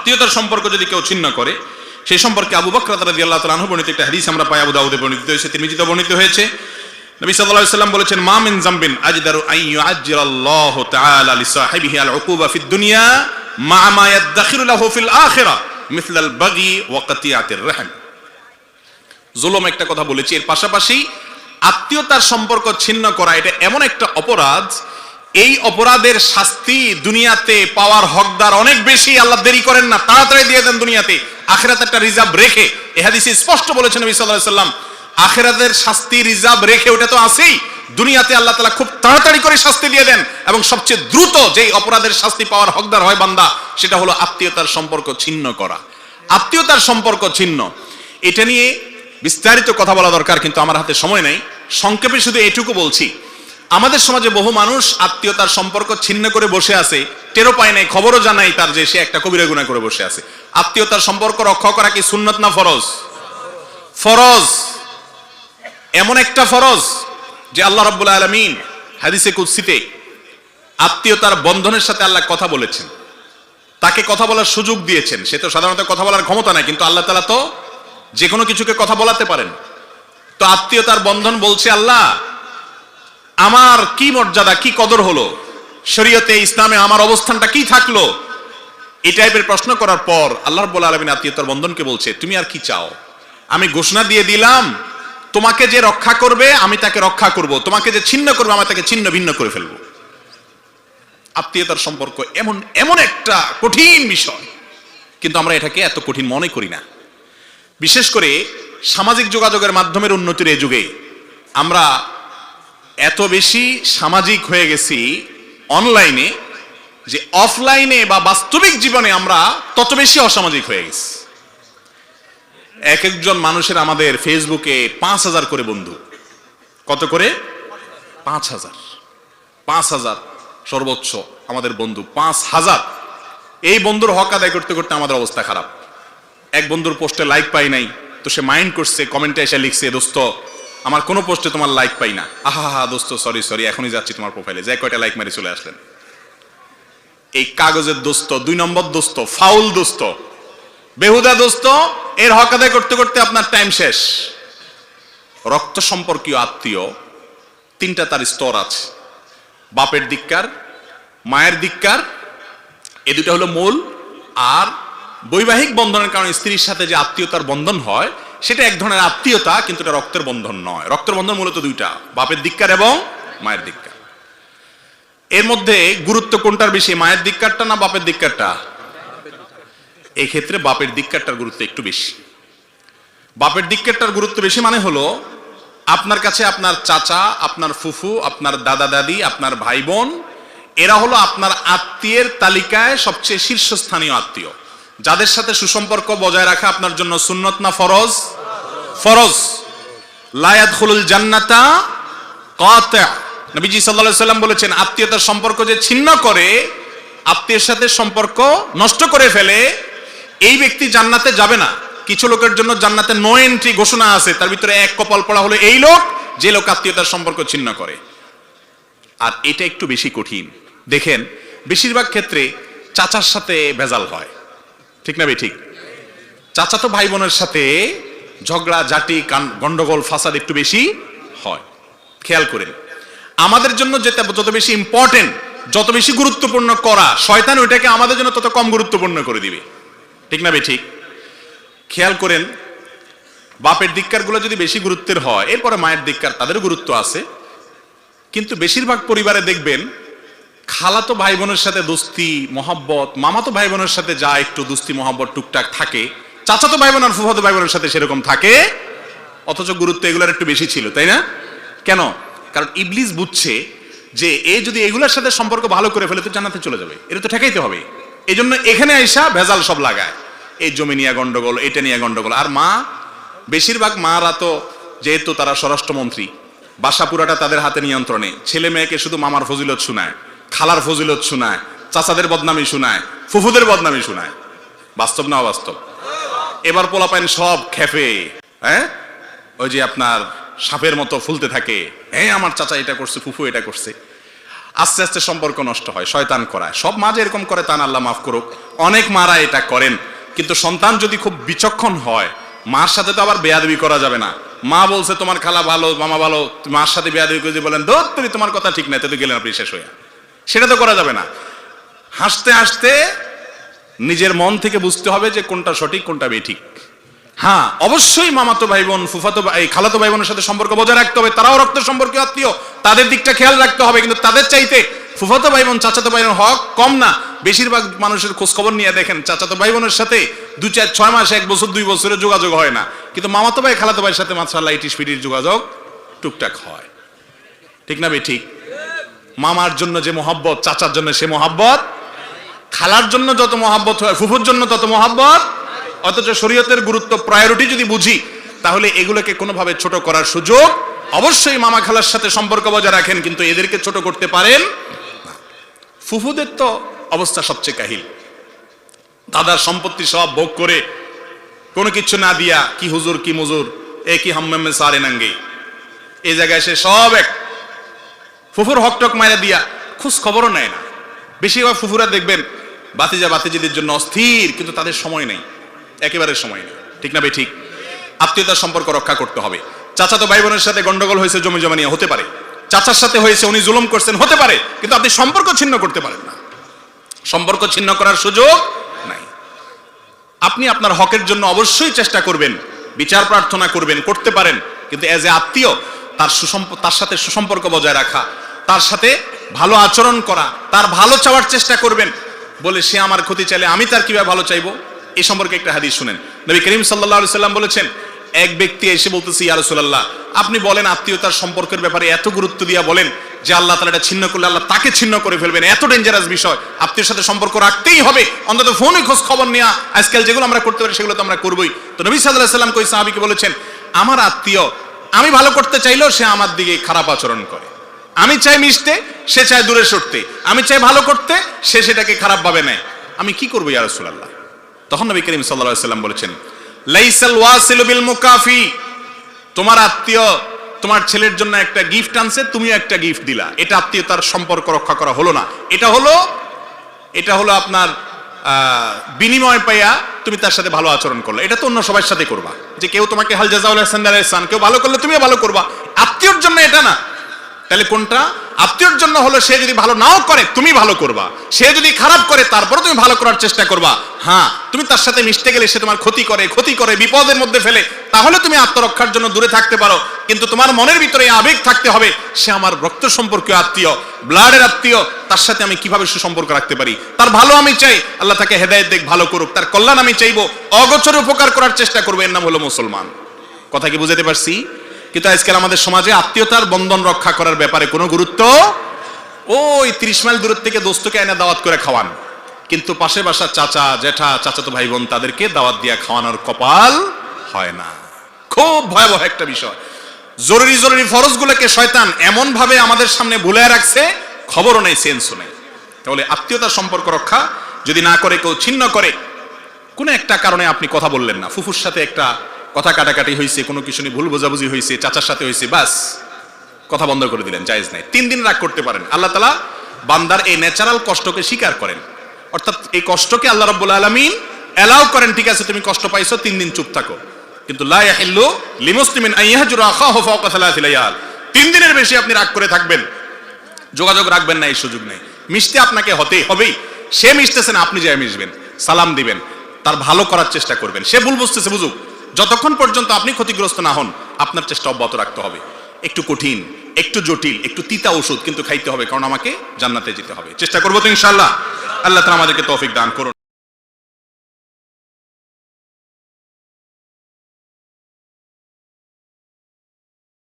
আত্মীয়তার সম্পর্ক যদি কেউ ছিন্ন করে, সেই সম্পর্কে আবু বকর বর্ণিত একটা হাদিস আমরা পাই, আবু দাউদে বর্ণিত হয়েছে তিরমিজিতে বর্ণিত হয়েছে। নবী সাল্লাম বলেছেন জামবিন দুনিয়া মা একটা কথা বলেছি, এর পাশাপাশি আত্মীয়তার সম্পর্ক ছিন্ন করা এটা এমন একটা অপরাধ এই অপরাধের শাস্তি দুনিয়াতে পাওয়ার হকদার অনেক বেশি, আল্লাহ দেরি করেন না, তাড়াতাড়ি দিয়ে দেন দুনিয়াতে। আখেরাতে একটা রিজার্ভ রেখে এ হাদিসে স্পষ্ট বলেছেন নবী আখেরাতের শাস্তি রিজার্ভ রেখে ওটা তো আছেই, দুনিয়াতে আল্লাহ তালা খুব তাড়াতাড়ি করে শাস্তি দিয়ে দেন, এবং সবচেয়ে দ্রুত যেই অপরাধের শাস্তি পাওয়ার হকদার হয় বান্দা, সেটা হলো আত্মীয়তার সম্পর্ক ছিন্ন করা। আত্মীয়তার সম্পর্ক ছিন্ন, এটা নিয়ে বিস্তারিত কথা বলা দরকার, কিন্তু আমার হাতে সময় নেই, সংক্ষেপে শুধু এটুকু বলছি আমাদের সমাজে বহু মানুষ আত্মীয়তার সম্পর্ক ছিন্ন করে বসে আছে টেরো পায় নাই, খবরও জানাই তার যে সে একটা কবিরা গুণা করে বসে আছে। আত্মীয়তার সম্পর্ক রক্ষা করা কি সুন্নত না ফরজ? ফরজ। এমন একটা ফরজ যে আল্লাহ রাব্বুল আলামিন হাদিসে কুদসিতে আত্মীয়তার বন্ধনের সাথে আল্লাহ কথা বলেছেন। তাকে কথা বলার সুযোগ দিয়েছেন। সে তো সাধারণত কথা বলার ক্ষমতা নাই, কিন্তু আল্লাহ তালা তো যে কোনো কিছুকে কথা বলাতে পারেন। তো আত্মীয়তার বন্ধন বলছে আল্লাহ আমার কি মর্যাদা, কি কদর হলো? শরীয়তে, ইসলামে আমার অবস্থানটা কি থাকল? এই টাইপের প্রশ্ন করার পর আল্লাহ রব্বুল আলমিন আত্মীয়তার বন্ধনকে বলছে, তুমি আর কি চাও? আমি ঘোষণা দিয়ে দিলাম, তোমাকে যে রক্ষা করবে, আমি তাকে রক্ষা করব। তোমাকে যে ছিন্ন করবে, আমি তাকে ছিন্ন ভিন্ন করে ফেলব। আত্মীয়তার সম্পর্ক এমন এমন একটা কঠিন বিষয়। কিন্তু আমরা এটাকে এত কঠিন মনে করি না। বিশেষ করে সামাজিক যোগাযোগের মাধ্যমের উন্নতির এই যুগে আমরা এত বেশি সামাজিক হয়ে গেছি অনলাইনে যে অফলাইনে বা বাস্তবিক জীবনে আমরা তত বেশি অসামাজিক হয়ে গেছি। এক একজন মানুষের আমাদের ফেসবুকে পাঁচ হাজার করে বন্ধু। কত করে? পাঁচ হাজার। পাঁচ হাজার সর্বোচ্চ আমাদের বন্ধু, পাঁচ হাজার। এই বন্ধুর হক আদায় করতে করতে আমাদের অবস্থা খারাপ। এক বন্ধুর পোস্টে লাইক পাই নাই, তো সে মাইন্ড করছে কমেন্টে এসে লিখছে, দোস্ত আমার কোনো পোস্টে তোমার লাইক পাই না। আহা হা দোস্ত সরি সরি এখনই যাচ্ছি তোমার প্রোফাইলে যে কয়টা লাইক মারি চলে আসলেন। এই কাগজের দোস্ত, দুই নম্বর দোস্ত, ফাউল দোস্ত। বেহুদা দোস্ত, এর হক আদায় করতে করতে আপনার টাইম শেষ। রক্ত সম্পর্কীয় আত্মীয়, তিনটা তার স্তর আছে। বাপের দিককার, মায়ের দিককার, এ দুটা হলো মূল। আর বৈবাহিক বন্ধনের কারণে স্ত্রীর সাথে যে আত্মীয়তার বন্ধন হয় সেটা এক ধরনের আত্মীয়তা, কিন্তু এটা রক্তের বন্ধন নয়। রক্তের বন্ধন মূলত দুইটা, বাপের দিককার এবং মায়ের দিককার। এর মধ্যে গুরুত্ব কোনটার বেশি, মায়ের দিককারটা না বাপের দিককারটা? এই ক্ষেত্রে বাপের দিককারটার গুরুত্ব একটু বেশি। বাপের দিককারটার গুরুত্ব বেশি মানে হলো, আপনার কাছে আপনার চাচা, আপনার ফুফু, আপনার দাদা, দাদি, আপনার ভাই বোন, এরা হলো আপনার আত্মীয়ের তালিকায় সবচেয়ে শীর্ষস্থানীয় আত্মীয়। যাদের সাথে সুসম্পর্ক বজায় রাখা আপনার জন্য সুন্নত না ফরজ? ফরজ। লায়াত খুলুল জান্নাতা কাতা। নবীজি সাল্লাল্লাহু সাল্লাম বলেছেন, আত্মীয়তার সম্পর্ক যে ছিন্ন করে, আত্মীয়ের সাথে সম্পর্ক নষ্ট করে ফেলে, এই ব্যক্তি জান্নাতে যাবে না। কিছু লোকের জন্য জান্নাতে নো এন্ট্রি ঘোষণা আছে, তার ভিতরে এক কপাল পড়া হলো এই লোক, যে লোক আত্মীয়তার সম্পর্ক ছিন্ন করে। আর এটা একটু বেশি কঠিন। দেখেন, বেশিরভাগ ক্ষেত্রে চাচার সাথে ভেজাল হয়। ঠিক না ঠিক? চাচা তো ভাই বোনের সাথে ঝগড়া কান- গন্ডগোল, ফাসাদ একটু বেশি হয়। খেয়াল করেন। আমাদের জন্য যেটা যত বেশি ইম্পর্টেন্ট যত বেশি গুরুত্বপূর্ণ করা, শয়তান ওইটাকে আমাদের জন্য তত কম গুরুত্বপূর্ণ করে দিবে। ঠিক না ঠিক? খেয়াল করেন, বাপের দিককারগুলো যদি বেশি গুরুত্বের হয়, এরপরে মায়ের দিককার তাদেরও গুরুত্ব আছে। কিন্তু বেশিরভাগ পরিবারে দেখবেন খালাতো ভাই বোনের সাথে দোস্তি, মহাব্বত মামাতো ভাই বোনের সাথে যা একটু দোস্তি, মহাব্বত, টুকটাক থাকে। চাচাতো ভাই বোন আর ফুফাতো ভাই বোনের সাথে সেরকম থাকে। অথচ গুরুত্ব এগুলোর একটু বেশি ছিল, তাই না? কেন? কারণ ইবলিস বুঝছে যে এ যদি এগুলোর সাথে সম্পর্ক ভালো করে ফেলে, তো জানাতে চলে যাবে। এটা তো ঠেকাইতে হবে। এই জন্য এখানে আইসা ভেজাল সব লাগায়। এই জমি নিয়ে গন্ডগোল, এটা নিয়ে গন্ডগোল। আর মা, বেশিরভাগ মারা তো যেহেতু তারা স্বরাষ্ট্রমন্ত্রী, বাসা পুরাটা তাদের হাতে নিয়ন্ত্রণে। ছেলে মেয়েকে শুধু মামার ফজিলত শোনায়। খালার ফজিলত শোনায়, চাচাদের বদনামি শোনায়, ফুফুদের বদনামি শোনায়। বাস্তব না অবাস্তব? এবার পোলা পোলাপাইন সব খেপে হ্যাঁ? ওই যে আপনার সাপের মতো ফুলতে থাকে হ্যাঁ আমার চাচা এটা করছে, ফুফু এটা করছে। আস্তে আস্তে সম্পর্ক নষ্ট হয়, শয়তান করায়। সব মা যে এরকম করে তা না আল্লাহ মাফ করুক। অনেক মারা এটা করেন, কিন্তু সন্তান যদি খুব বিচক্ষণ হয়, মার সাথে তো আবার বেয়াদবি করা যাবে না। মা বলছে, তোমার খালা ভালো, মামা ভালো, মার সাথে বেয়াদবি করে বলেন, ধর, তুমি তোমার কথা ঠিক নাই, তো গেলেন আপনি শেষ হয়ে সেটা তো করা যাবে না। হাসতে হাসতে নিজের মন থেকে বুঝতে হবে যে কোনটা সঠিক, কোনটা বেঠিক। হ্যাঁ অবশ্যই মামাতো ভাই বোন ফুফাতো ভাই, খালাতো ভাই বোনের সাথে সম্পর্ক বজায় রাখতে হবে। তারাও রক্ত সম্পর্কে আত্মীয়, তাদের দিকটা খেয়াল রাখতে হবে। কিন্তু তাদের চাইতে ফুফাতো ভাই বোন চাচাতো ভাই বোন হক কম না। বেশিরভাগ মানুষের খোঁজ খবর নিয়ে দেখেন, চাচাতো ভাই বোনের সাথে দু চার, ছয় মাস, এক বছর, দুই বছরের যোগাযোগ হয় না। কিন্তু মামাতো ভাই, খালাতো ভাইয়ের সাথে মাত্রাল্লাহ ইটিস পিটির যোগাযোগ টুকটাক হয়। ঠিক না বে, ঠিক? মামার জন্য যে মোহাব্বত, চাচার জন্য সে মোহাব্বত, খালার জন্য যত মহাব্বত হয়, ফুফুর জন্য তত মহাব্বত, অথচ শরীয়তের গুরুত্ব প্রায়োরিটি যদি বুঝি, তাহলে এগুলোকে কোনোভাবে ছোট করার সুযোগ অবশ্যই মামা খালার সাথে সম্পর্ক বজায় রাখেন, কিন্তু এদেরকে ছোট করতে পারেন ফুফুদের তো অবস্থা সবচেয়ে কাহিল। দাদার সম্পত্তি সব ভোগ করে কোনো কিছু না দিয়া কি হুজুর, কি মুজুর, এ কি হাম্মামে সারে নাঙ্গে। এই জায়গায় সে সব এক ফুফুর হকটক মায়েরা দিয়া খোঁজ খবরও নেয় না। বেশিরভাগ ফুফুরা দেখবেন বাতিজা বাতিজিদের জন্য অস্থির, কিন্তু তাদের সময় নেই। একেবারে সময় নেই। ঠিক না ভাই? ঠিক। আত্মীয়তার সম্পর্ক রক্ষা করতে হবে। চাচা তো ভাই বোনের সাথে গন্ডগোল হয়েছে জমি জমা নিয়ে হতে পারে। চাচার সাথে হয়েছে, উনি জুলুম করছেন, হতে পারে। কিন্তু আপনি সম্পর্ক ছিন্ন করতে পারেন না। সম্পর্ক ছিন্ন করার সুযোগ নাই। আপনি আপনার হকের জন্য অবশ্যই চেষ্টা করবেন, বিচার প্রার্থনা করবেন, করতে পারেন। কিন্তু এজ এ আত্মীয় তার সুসম্প তার সাথে সুসম্পর্ক বজায় রাখা, তার সাথে ভালো আচরণ করা, তার ভালো চাওয়ার চেষ্টা করবেন বলে সে আমার ক্ষতি চাইলে আমি তার কীভাবে ভালো চাইব? এই সম্পর্কে একটা হাদিস শুনেন। নবী করিম সাল্লাহ সাল্লাম বলেছেন, এক ব্যক্তি এসে বলতেছি, ইয়া আপনি বলেন আত্মীয়তার সম্পর্কের ব্যাপারে এত গুরুত্ব দিয়া বলেন যে আল্লাহ তাআলা এটা ছিন্ন করলে আল্লাহ তাকে ছিন্ন করে ফেলবেন। এত ডেঞ্জারাস বিষয়। আত্মীয়ের সাথে সম্পর্ক রাখতেই হবে। অন্তত ফোনে খোঁজ খবর নেওয়া আজকাল যেগুলো আমরা করতে পারি, সেগুলো তো আমরা করবই। তো নবী আলাইহি সাল্লাম কই সাহাবীকে বলেছেন, আমার আত্মীয় আমি ভালো করতে চাইলেও সে আমার দিকে খারাপ আচরণ করে। আমি চাই মিশতে, সে চায় দূরে সরতে। আমি চাই ভালো করতে, সে সেটাকে খারাপ ভাবে নেয়। আমি কি করব ইয়া তখন নবী করিম সাল্লাম বলেছেন মুকাফি। তোমার আত্মীয় তোমার ছেলের জন্য একটা গিফট আনছে, তুমিও একটা গিফট দিলা। এটা আত্মীয়তার সম্পর্ক রক্ষা করা হলো না। এটা হলো এটা হলো আপনার বিনিময় পাইয়া তুমি তার সাথে ভালো আচরণ করলে। এটা তো অন্য সবার সাথে করবা। যে কেউ তোমাকে হাল জাজাউল কেউ ভালো করলে তুমিও ভালো করবা। আত্মীয়র জন্য এটা না। তাহলে কোনটা? আত্মীয়র জন্য হলো সে যদি ভালো নাও করে, তুমি ভালো করবা। সে যদি খারাপ করে তারপরে তুমি ভালো করার চেষ্টা করবা। হ্যাঁ তুমি তার সাথে মিশতে গেলে সে তোমার ক্ষতি করে ক্ষতি করে, বিপদের মধ্যে ফেলে। তাহলে তুমি আত্মরক্ষার জন্য দূরে থাকতে পারো। কিন্তু তোমার মনের ভিতরে আবেগ থাকতে হবে। সে আমার রক্ত সম্পর্কীয় আত্মীয়, ব্লাডের আত্মীয়, তার সাথে আমি কীভাবে সুসম্পর্ক রাখতে পারি? তার ভালো আমি চাই, আল্লাহ তাকে হেদায়েত দেখ, ভালো করুক। তার কল্যাণ আমি চাইব, অগোচরে উপকার করার চেষ্টা করব, এর নাম হলো মুসলমান। কথা কি বুঝাতে পারছি? কিন্তু আজকাল আমাদের সমাজে আত্মীয়তার বন্ধন রক্ষা করার ব্যাপারে কোনো গুরুত্ব? ওই ত্রিশ মাইল দূর থেকে দোস্তকে এনে দাওয়াত করে খাওয়ান। কিন্তু পাশে বাসা চাচা জেঠা চাচাতো ভাই বোন তাদেরকে দাওয়াত দিয়া খাওয়ানোর কপাল হয় না। খুব ভয়াবহ একটা বিষয়। জরুরি জরুরি ফরজগুলোকে শয়তান এমন ভাবে আমাদের সামনে ভুলে রাখছে, খবরও নেই, সেন্সও নেই। তাহলে আত্মীয়তার সম্পর্ক রক্ষা যদি না করে, কেউ ছিন্ন করে, কোনো একটা কারণে আপনি কথা বললেন না। ফুফুর সাথে একটা কথা কাটাকাটি হয়েছে, কোনো কিছু নিয়ে ভুল বোঝাবুঝি হয়েছে, চাচার সাথে হয়েছে, বাস, কথা বন্ধ করে দিলেন, জায়েজ নাই। তিন দিন রাগ করতে পারেন। আল্লাহ তালা বান্দার এই ন্যাচারাল কষ্টকে স্বীকার করেন। অর্থাৎ এই কষ্টকে আল্লাহ রব্বুল আলমিন অ্যালাউ করেন, ঠিক আছে, তুমি কষ্ট পাইছো, তিন দিন চুপ থাকো। কিন্তু তিন দিনের বেশি আপনি রাগ করে থাকবেন। যোগাযোগ রাখবেন না, এই সুযোগ নেই। মিশতে আপনাকে হতেই হবেই। সে মিশতেছে না, আপনি যাই মিশবেন, সালাম দিবেন, তার ভালো করার চেষ্টা করবেন। সে ভুল বুঝতেছে, বুঝুক। যতক্ষণ পর্যন্ত আপনি ক্ষতিগ্রস্ত না হন, আপনার চেষ্টা অব্যাহত রাখতে হবে। একটু কঠিন, একটু জটিল, একটু তিতা ওষুধ কিন্তু খাইতে হবে, কারণ আমাকে জান্নাতে যেতে হবে। চেষ্টা করব তো ইনশাল্লাহ আল্লাহ তালা আমাদেরকে তৌফিক দান করুন।